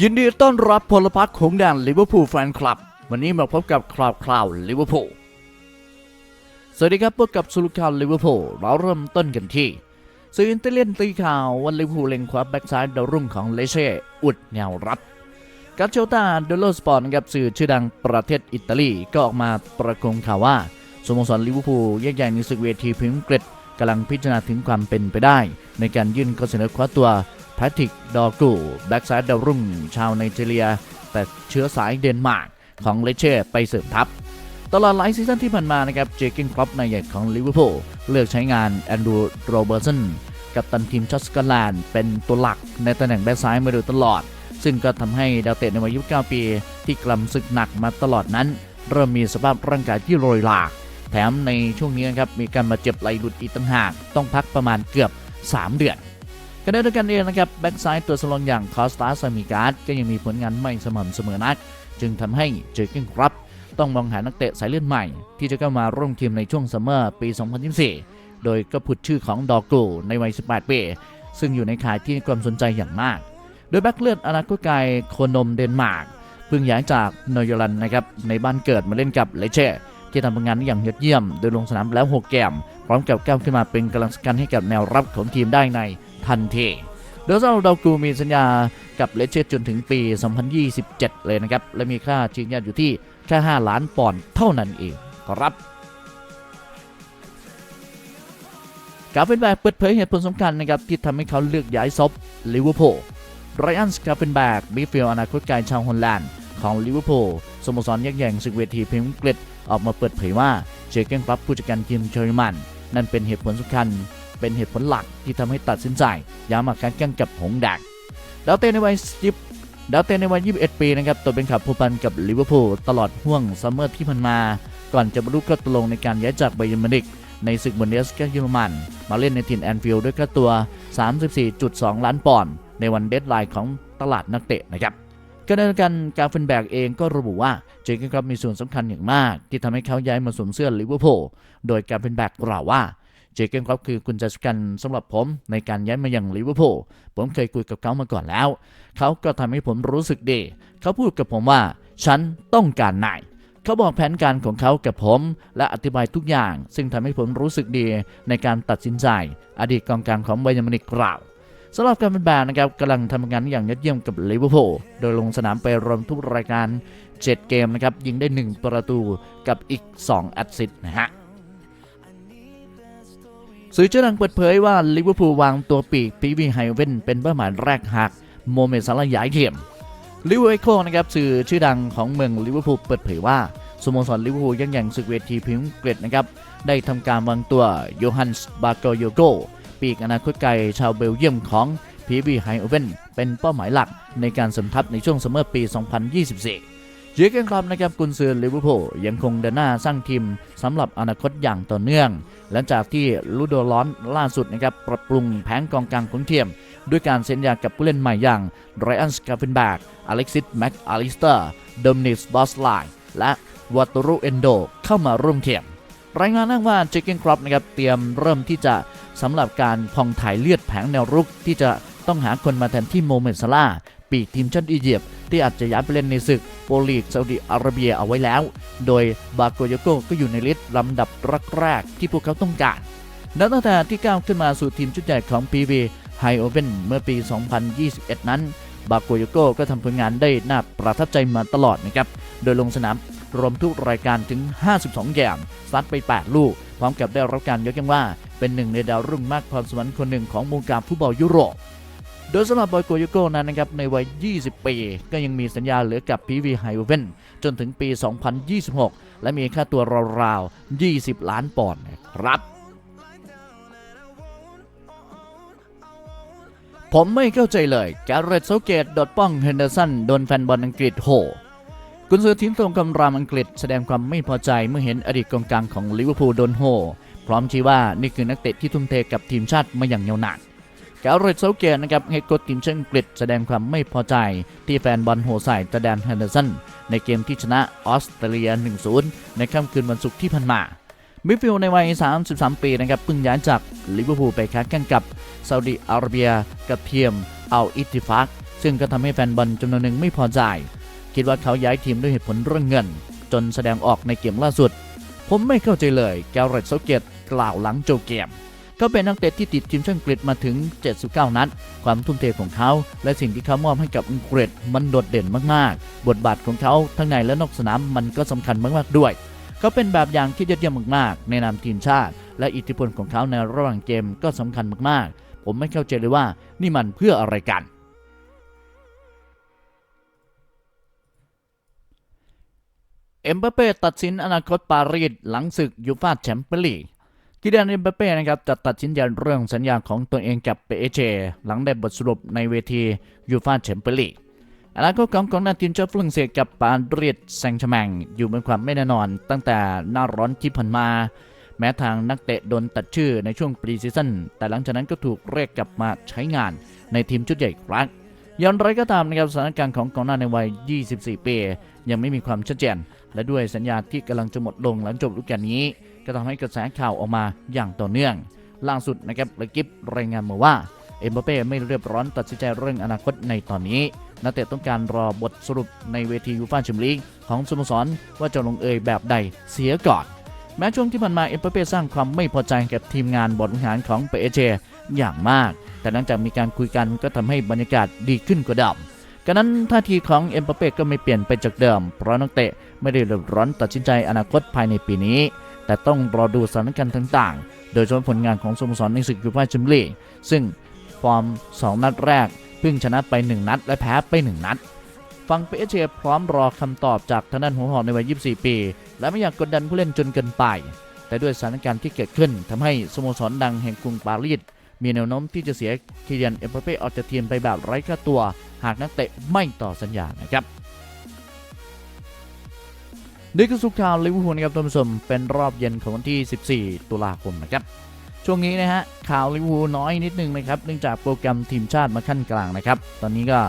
ยินดีต้อนรับพลพรรคของแดนลิเวอร์พูลแฟนคลับ วันนี้มาพบกับคราวคราวลิเวอร์พูลสวัสดีครับพบกับสุลข่าวลิเวอร์พูลเราเริ่มต้นกันที่สื่ออินเตอร์เลียนตีข่าววันลิเวอร์พูลเล็งคว้าแบ็กซ้ายดาวรุ่งของเลเช่อุดแนวรับกาเชลตาเดโลสปอร์ตนะครับสื่อชื่อดังประเทศอิตาลีก็ออกมาประกงข่าวว่าสโมสรลิเวอร์พูลแยกใหญ่ในศึกเวทีพรีเมียร์กฤษกำลังพิจารณาถึงความเป็นไปได้ ในการยื่นข้อเสนอคว้าตัว แพทริกดอร์กูแบ็กซ้ายดาวรุ่งชาวไนจีเรีย แต่เชื้อสายเดนมาร์กของเลเช่ไปเสริมทัพตลอดหลายซีซั่นที่ผ่านมานะครับเจคิงครอปนายใหญ่ของลิเวอร์พูลเลือกใช้งานแอนดรูโรเบอร์สันกับตันทีมชาติสกอตแลนด์เป็นตัวหลักในตำแหน่งแบ็กซ้ายมาโดยตลอด ซึ่งก็ทำให้ดาวเตะในวัย 29 ปี ที่กลำศึกหนักมาตลอดนั้น เริ่มมีสภาพร่างกายที่โรยลาแถมในช่วงนี้นะครับมีการมาเจ็บไหลหลุดอีกต่างหาก ต้องพักประมาณเกือบ 3 เดือน ขณะเดียวกันเองนะครับแบ็กซ้ายตัวสำรองอย่างคอสตาสมิการ์ดก็ยังมีผลงานไม่สม่ำเสมอนัก จึงทำให้เจอร์เกนครับ ต้องมองหานักเตะสายเลือดใหม่ ที่จะเข้ามาร่วมทีมในช่วงซัมเมอร์ปี 2024 โดยก็ผุดชื่อของดอกูในวัย 18 ปี ซึ่งอยู่ในข่ายที่ความสนใจอย่างมาก โดยแบ็กเลือดอนาคตไกลโคนมเดนมาร์กเพิ่งย้ายจากนอยลันนะครับในบ้านเกิดมาเล่นกับเลเช่ที่ทำผลงานอย่างยอดเยี่ยม โดยลงสนามแล้ว 6 แกม พร้อมกับก้าวขึ้นมาเป็นกำลังสำคัญให้กับแนวรับของทีมได้ใน ทันทีโดยเจ้าดาวกูมีสัญญากับเลเชจนถึงปี 2027 เลยนะครับ และมีค่าชิงยอดอยู่ที่แค่5ล้านปอนด์เท่านั้นเองครับกาเฟนแบกเปิดเผยเหตุผลสำคัญนะครับที่ทำให้เขาเลือกย้ายซบลิเวอร์พูลไรอันสกาเฟนแบกมิฟิลอนาคตไกลชาวฮอลแลนด์ของลิเวอร์พูลสโมสรยักษ์ใหญ่ศึกเวทีเมียร์อังกฤษออกมาเปิดเผยว่าเจเกนครับผู้จัดการทีมเชอร์มัน นั่นเป็นเหตุผลสำคัญ เป็นเหตุผลหลักที่ทำให้ตัดสินใจย้ายมากาแข่งกับหงส์แดกดาวเตนในวัยยิบดาวเตนในวัย 21 ปีนะครับตัวเป็นขับผูกพันกับลิเวอร์พูลตลอดห่วงซัมเมอร์ที่ผ่านมา ก่อนจะบรรลุข้อตกลงในการย้ายจากไบเยนมิวนิกในศึกบุนเดสกาเยอรมัน มาเล่นในถิ่นแอนฟิลด์ด้วยค่าตัว 34.2 ล้านปอนด์ในวันเดดไลน์ของตลาดนักเตะนะครับขณะเดียวกันกาเฟนแบกเองก็ระบุว่าเจคครับมีส่วนสำคัญอย่างมาก ที่ทำให้เขาย้ายมาสวมเสื้อลิเวอร์พูลโดยกาเฟนแบกกล่าวว่า เจเกนครับคือกุญแจสำคัญสำหรับผมในการย้ายมาอย่างลิเวอร์พูลผมเคยคุยกับเขามาก่อนแล้ว เขาก็ทำให้ผมรู้สึกดี เขาพูดกับผมว่า ฉันต้องการนายเขาบอกแผนการของเขากับผม และอธิบายทุกอย่าง ซึ่งทำให้ผมรู้สึกดีในการตัดสินใจ อดีตกองกลางของไบยร์นมินิกกล่าวสำหรับการเป็นแบนนะครับกำลังทำงานอย่างยอดเยี่ยมกับลิเวอร์พูลโดยลงสนามไปรวมทุกรายการ 7 เกมนะครับยิงได้ 1 ประตูกับอีก 2 แอสซิสต์นะฮะ สื่อชื่อดังเปิดเผยว่าลิเวอร์พูลวางตัวปีกปีวีไฮเวนเป็นเป้าหมายแรกหากโมเมนต์ซาลาย้ายทีมลิเวอร์พูลนะครับสื่อชื่อดังของเมืองลิเวอร์พูลเปิดเผยว่าสโมสรลิเวอร์พูลยังอย่างศึกเวทีพรีเมียร์อังกฤษนะครับได้ทำการวางตัวโยฮันส์บาโกโยโกปีกอนาคตไกลชาวเบลเยียมของพีวีไฮเวนเป็นเป้าหมายหลักในการสมทัพในช่วงซัมเมอร์ปี 2024 เจอร์เกนคลับนะครับกุนซือลิเวอร์พูลยังคงเดินหน้าสร้างทีมสำหรับอนาคตอย่างต่อเนื่อง หลังจากที่ฤดูร้อนล่าสุดนะครับปรับปรุงแผนกองกลางของทีมด้วยการเซ็นยากับผู้เล่นใหม่อย่างไรอันสกาเฟนแบกอเล็กซิสแม็กอลิสเตอร์โดมินิสบอสไลและวัตรุเอนโดเข้ามาร่วมทีมรายงานอ้างว่าเจเกนครอปนะครับเตรียมเริ่มที่จะสำหรับการพองถ่ายเลือดแผงแนวรุกที่จะต้องหาคนมาแทนที่โมเมนต์ซาลา ปีกทีมชาติอียิปต์ที่อาจจะย้ายไปเล่นในศึกโปรลีกซาอุดิอาระเบียเอาไว้แล้ว โดยบาโกโยโกก็อยู่ในลิสต์ลำดับแรกๆที่พวกเขาต้องการนับตั้งแต่ที่ก้าวขึ้นมาสู่ทีมชุดใหญ่ของ PV ไฮโอเ n เมื่อปี 2021 นั้น บาโกโยโกก็ทำผลงานได้น่าประทับใจมาตลอดนะครับ โดยลงสนามรวมทุกรายการถึง 52 แกมซัดไป 8 ลูก พร้อมกับได้รับการยกย่องว่า เป็นหนึ่งในดาวรุ่งมากพรสวรรค์คนหนึ่งของวงการฟุตบอลยุโรป โดยสำหรับบอยโกโยโก้นั้นนะครับในวัย 20 ปี ก็ยังมีสัญญาเหลือกับ PV h i v e n จนถึงปี 2026 และมีค่าตัวราวๆ 20 ล้านปอนด์นะครับผมไม่เข้าใจเลยแกเรตโซเกตดดป้องเฮนเดอร์สันโดนแฟนบอลอังกฤษโหกุนซือทีมตรงกำรามอังกฤษแสดงความไม่พอใจเมื่อเห็นอดีตกองกลางของลิเวอร์พูลโดนโห พร้อมชี้ว่านี่คือนักเตะที่ทุ่มเทกับทีมชาติมาอย่างยาวนาน แกเรตเซาเกตนะครับเฮดโค้ชทีมชาติอังกฤษแสดงความไม่พอใจ ที่แฟนบอลโหใส่ตะแดนแฮนเดอร์สันในเกมที่ชนะออสเตรเลีย 1-0 ในค่ำคืนวันศุกร์ที่ผ่านมามิดฟิลด์ในวัย 33 ปีนะครับเพิ่งย้ายจากลิเวอร์พูลไปค้าแข่งกับซาอุดิอาระเบียกับเทียมอัลอิติฟักซึ่งก็ทำให้แฟนบอลจำนวนหนึ่งไม่พอใจ คิดว่าเขาย้ายทีมด้วยเหตุผลเรื่องเงิน จนแสดงออกในเกมล่าสุด ผมไม่เข้าใจเลยแกเรตเซาเกตกล่าวหลังโจบเกม เขาเป็นนักเตะที่ติดทีมชาติอังกฤษมาถึง 79 นัด ความทุ่มเทของเขา และสิ่งที่เขามอบให้กับอังกฤษมันโดดเด่นมากๆ บทบาทของเขาทั้งในและนอกสนามมันก็สำคัญมากๆด้วย เขาเป็นแบบอย่างที่ยอดเยี่ยมมากๆ ในนามทีมชาติ และอิทธิพลของเขาในระหว่างเกมก็สำคัญมากๆ ผมไม่เข้าใจเลยว่านี่มันเพื่ออะไรกันเอ็มบัปเป้ตัดสินอนาคตปารีสหลังศึกยูฟ่าแชมเปี้ยนลีก กิดนเอ็มบัปเป้นะครับจะตัดสินใจเรื่องสัญญาของตัวเองกับเปเชหลังได้บทสรุปในเวทียูฟ่าแชมเปี้ยนลีกอนาคตของกองหน้าทีมชาติฝรั่งเศสกับปารีสแซงต์แชแมงอยู่บนความไม่แน่นอน ตั้งแต่หน้าร้อนที่ผ่านมา แม้ทางนักเตะโดนตัดชื่อในช่วงปรีซีซั่นแต่หลังจากนั้นก็ถูกเรียกกลับมาใช้งานในทีมชุดใหญ่อีกครั้งอย่างไรก็ตามนะครับสถานการณ์ของกองหน้าในวัย 24 ปี ยังไม่มีความชัดเจน และด้วยสัญญาที่กำลังจะหมดลงหลังจบฤดูกาลนี้ ก็ทำให้กระแสข่าวออกมาอย่างต่อเนื่อง ล่าสุดนะครับเลกิฟรายงานมาว่าเอ็มบัปเป้ไม่เรียบร้อนตัดสินใจเรื่องอนาคตในตอนนี้นักเตะต้องการรอบทสรุปในเวทียูฟ่าแชมเปี้ยนลีกของสโมสรว่าจะลงเอยแบบใดเสียก่อน แม้ช่วงที่ผ่านมาเอ็มบัปเป้สร้างความไม่พอใจกับทีมงานบริหารของเปเอเจอย่างมาก แต่หลังจากมีการคุยกันก็ทำให้บรรยากาศดีขึ้นกว่าเดิม กระนั้นท่าทีของเอ็มบัปเป้ก็ไม่เปลี่ยนไปจากเดิม เพราะนักเตะไม่ได้เรียบร้อนตัดสินใจอนาคตภายในปีนี้ แต่ต้องรอดูสถานการณ์ต่างๆ โดยเฉพาะผลงานของสโมสรในศึกยูฟ่าแชมเปี้ยนลีกซึ่งฟอร์ม 2 นัดแรกเพิ่งชนะไป 1 นัด และแพ้ไป 1 นัด ฟังเปเชพร้อมรอคำตอบจากทางด้านหัวหอกในวัย 24 ปี และไม่อยากกดดันผู้เล่นจนเกินไป แต่ด้วยสถานการณ์ที่เกิดขึ้นทำให้สโมสรดังแห่งกรุงปารีส มีแนวโน้มที่จะเสียคิเลียนเอ็มบัปเป้ออกจากทีมไปแบบไร้ค่าตัว หากนักเตะไม่ต่อสัญญานะครับนี่คือสุขข่าวลิเวอร์พูลนะครับท่านผู้ชมเป็นรอบเย็นของวันที่ 14 ตุลาคมนะครับช่วงนี้นะฮะข่าวลิเวอร์พูลน้อยนิดนึงนะครับเนื่องจากโปรแกรมทีมชาติมาขั้นกลางนะครับตอนนี้ก็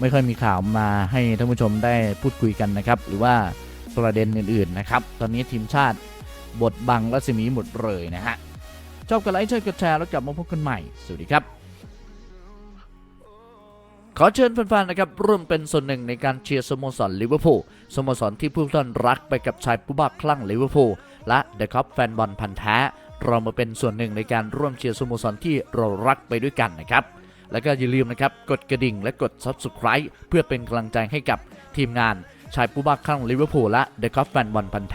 ไม่ค่อยมีข่าวมาให้ท่านผู้ชมได้พูดคุยกันนะครับหรือว่าประเด็นอื่นๆนะครับตอนนี้ทีมชาติบทบังรัศมีหมดเลยนะฮะ ชอบกดไลค์ช่วยกดแชร์แล้วกลับมาพบกันใหม่ สวัสดีครับ ขอเชิญแฟนๆนะครับร่วมเป็นส่วนหนึ่งในการเชียร์สโมสรลิเวอร์พูลสโมสรที่ผู้ท่านรักไปกับชายผู้บ้าคลั่งลิเวอร์พูลและเดอะคัพแฟนบอลพันธ์แท้เรามาเป็นส่วนหนึ่งในการร่วมเชียร์สโมสรที่เรารักไปด้วยกันนะครับแล้วก็อย่าลืมนะครับกดกระดิ่งและกด Subscribe เพื่อเป็นกำลังใจให้กับทีมงานชายผู้บ้าคลั่งลิเวอร์พูลและเดอะคัพแฟนบอลพันธ์แ